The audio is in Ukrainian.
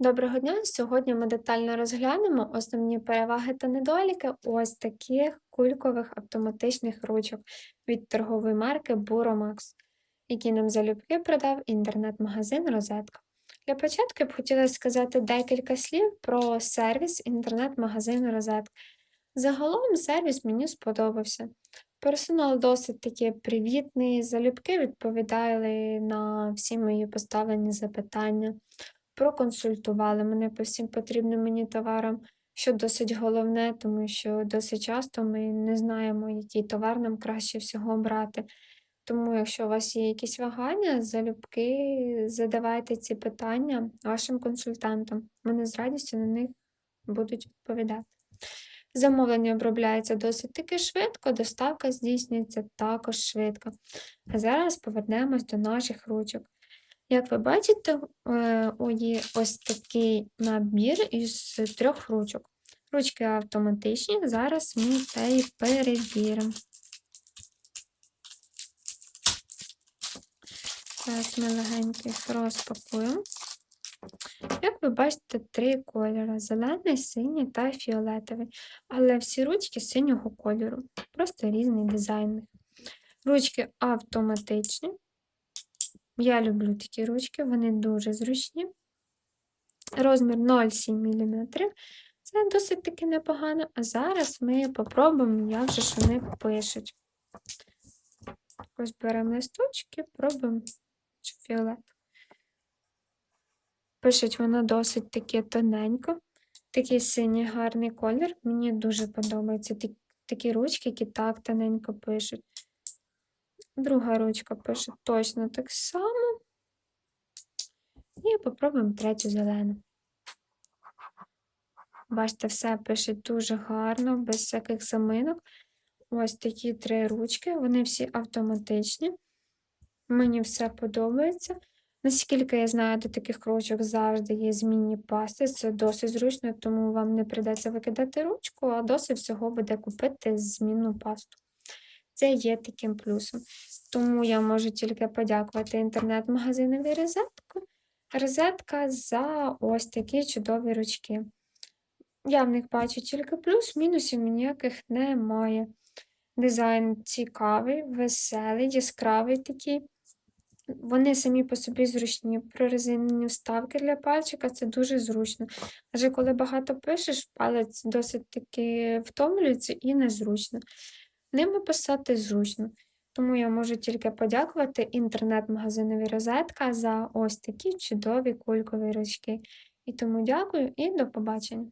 Доброго дня! Сьогодні ми детально розглянемо основні переваги та недоліки ось таких кулькових автоматичних ручок від торгової марки Buromax, які нам залюбки продав інтернет-магазин Розетка. Для початку я б хотіла сказати декілька слів про сервіс інтернет-магазину Розетка. Загалом сервіс мені сподобався. Персонал досить таки привітний, залюбки відповідали на всі мої поставлені запитання проконсультували мене по всім потрібним мені товарам, що досить головне, тому що досить часто ми не знаємо, який товар нам краще всього брати. Тому, якщо у вас є якісь вагання, залюбки задавайте ці питання вашим консультантам. Вони з радістю на них будуть відповідати. Замовлення обробляється досить таки швидко, доставка здійснюється також швидко. А зараз повернемось до наших ручок. Як ви бачите, е, є ось такий набір із трьох ручок. Ручки автоматичні, зараз ми це і перевіримо. Зараз ми легенько їх розпакуємо. Як ви бачите, три кольори: зелений, синій та фіолетовий. Але всі ручки синього кольору, просто різний дизайн. Ручки автоматичні. Я люблю такі ручки, вони дуже зручні. Розмір 0,7 мм. Це досить таки непогано. А зараз ми попробуємо, як же ж вони пишуть. Ось беремо листочки, пробуємо фіолет. Пишуть воно досить таки тоненько. Такий синій гарний колір. Мені дуже подобаються такі ручки, які так тоненько пишуть. Друга ручка пише точно так само. І попробуємо третю зелену. Бачите, все пише дуже гарно, без всяких заминок. Ось такі три ручки, вони всі автоматичні. Мені все подобається. Наскільки я знаю, до таких ручок завжди є змінні пасти, це досить зручно, тому вам не придеться викидати ручку, а досить всього буде купити змінну пасту. Це є таким плюсом. Тому я можу тільки подякувати інтернет-магазинові розетку. Розетка за ось такі чудові ручки. Я в них бачу тільки плюс, мінусів ніяких немає. Дизайн цікавий, веселий, яскравий такий. Вони самі по собі зручні. Прорезинені вставки для пальчика це дуже зручно. Адже коли багато пишеш, палець досить таки втомлюється і незручно. Ними писати зручно. Тому я можу тільки подякувати інтернет-магазинові розетка за ось такі чудові кулькові ручки. І тому дякую і до побачення!